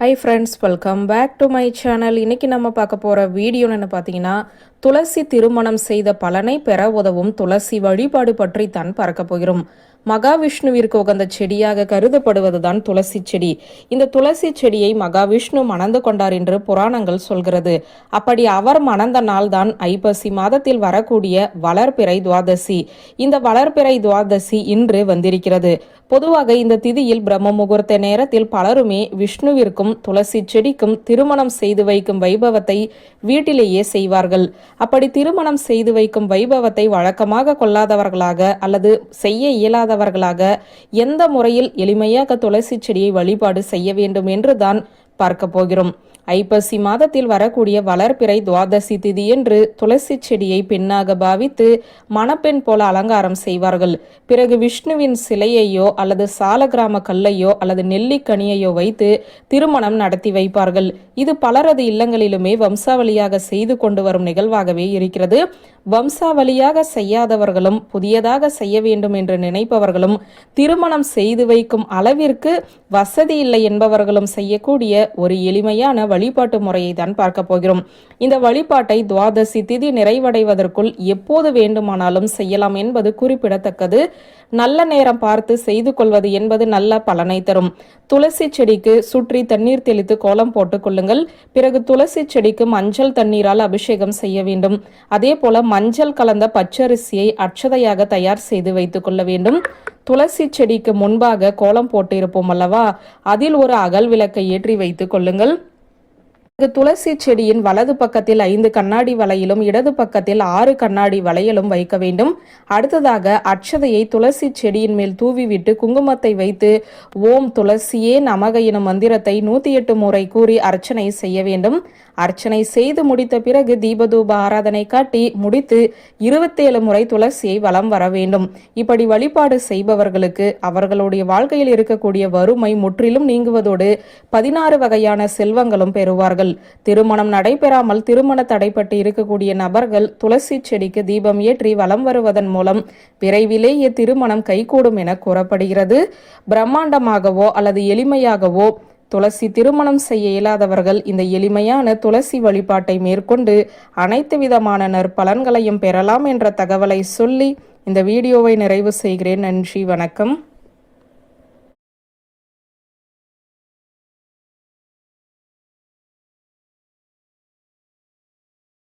Hi friends welcome back to my channel இன்னைக்கு நம்ம பார்க்க போகிற வீடியோன்னு பார்த்தீங்கன்னா துளசி திருமணம் செய்த பலனை பெற உதவும் துளசி வழிபாடு பற்றி தான் பார்க்க போகிறோம். மகாவிஷ்ணுவிற்கு உகந்த செடியாக கருதப்படுவதுதான் துளசி செடி. இந்த துளசி செடியை மகாவிஷ்ணு மணந்து கொண்டார் என்று புராணங்கள் சொல்கிறது. அப்படி அவர் மணந்த நாள் தான் ஐப்பசி மாதத்தில் வரக்கூடிய வளர்பிறை துவாதசி. இந்த வளர்பிறை துவாதசி இன்று வந்திருக்கிறது. பொதுவாக இந்த திதியில் பிரம்ம முகூர்த்த நேரத்தில் பலருமே விஷ்ணுவிற்கும் துளசி செடிக்கும் திருமணம் செய்து வைக்கும் வைபவத்தை வீட்டிலேயே செய்வார்கள். அப்படி திருமணம் செய்து வைக்கும் வைபவத்தை வழக்கமாக கொள்ளாதவர்களாக அல்லது செய்ய இயலாத இயலாதவர்களாக எந்த முறையில் எளிமையாக துளசி செடியை வழிபாடு செய்ய வேண்டும் என்று தான் பார்க்க போகிறோம். ஐப்பசி மாதத்தில் வரக்கூடிய வளர்பிறை துவாதசி திதியன்று துளசி செடியை பெண்ணாக பாவித்து மணப்பெண் போல அலங்காரம் செய்வார்கள். பிறகு விஷ்ணுவின் சிலையையோ அல்லது சாலகிராம கல்லையோ அல்லது நெல்லிக்கனியையோ வைத்து திருமணம் நடத்தி வைப்பார்கள். இது பலரது இல்லங்களிலுமே வம்சாவளியாக செய்து கொண்டு வரும் நிகழ்வாகவே இருக்கிறது. வம்சாவளியாக செய்யாதவர்களும் புதியதாக செய்ய வேண்டும் என்று நினைப்பவர்களும் திருமணம் செய்து வைக்கும் அளவிற்கு வசதி இல்லை என்பவர்களும் செய்யக்கூடிய ஒரு எளிமையான வழிபாட்டு முறையை தான் பார்க்க போகிறோம். இந்த வழிபாட்டை துவாதசி திதி நிறைவடைவதற்குள் எப்போது வேண்டுமானாலும் செய்யலாம் என்பது குறிப்பிடத்தக்கது. நல்ல நேரம் பார்த்து செய்து கொள்வது என்பது நல்ல பலனை தரும். துளசி செடிக்கு சுற்றி தண்ணீர் தெளித்து கோலம் போட்டுக் கொள்ளுங்கள். பிறகு துளசி செடிக்கு மஞ்சள் தண்ணீரால் அபிஷேகம் செய்ய வேண்டும். அதே போல மஞ்சள் கலந்த பச்சரிசியை அட்சதையாக தயார் செய்து வைத்துக் கொள்ள வேண்டும். துளசி செடிக்கு முன்பாக கோலம் போட்டு இருப்போம் அல்லவா? அதில் ஒரு அகல் விளக்கை ஏற்றி வைத்துக் கொள்ளுங்கள். இங்கு துளசி செடியின் வலது பக்கத்தில் ஐந்து கண்ணாடி வளையிலும் இடது பக்கத்தில் ஆறு கண்ணாடி வளையலும் வைக்க வேண்டும். அடுத்ததாக அட்சதையை துளசி செடியின் மேல் தூவிவிட்டு குங்குமத்தை வைத்து ஓம் துளசியே நமக எனும் மந்திரத்தை நூத்தி எட்டு முறை கூறி அர்ச்சனை செய்ய வேண்டும். அர்ச்சனை செய்து முடித்த பிறகு தீபதூப ஆராதனை காட்டி முடித்து இருபத்தேழு முறை துளசியை வலம் வர வேண்டும். இப்படி வழிபாடு செய்பவர்களுக்கு அவர்களுடைய வாழ்க்கையில் இருக்கக்கூடிய வறுமை முற்றிலும் நீங்குவதோடு பதினாறு வகையான செல்வங்களும் பெறுவார்கள். திருமணம் நடைபெறாமல் திருமண தடைப்பட்டு இருக்கக்கூடிய நபர்கள் துளசி செடிக்கு தீபம் ஏற்றி வலம் வருவதன் மூலம் விரைவிலேயே திருமணம் கைகூடும் என கூறப்படுகிறது. பிரம்மாண்டமாகவோ அல்லது எளிமையாகவோ துளசி திருமணம் செய்ய இயலாதவர்கள் இந்த எளிமையான துளசி வழிபாட்டை மேற்கொண்டு அனைத்து விதமான நற்பலன்களையும் பெறலாம் என்ற தகவலை சொல்லி இந்த வீடியோவை நிறைவு செய்கிறேன். நன்றி வணக்கம்.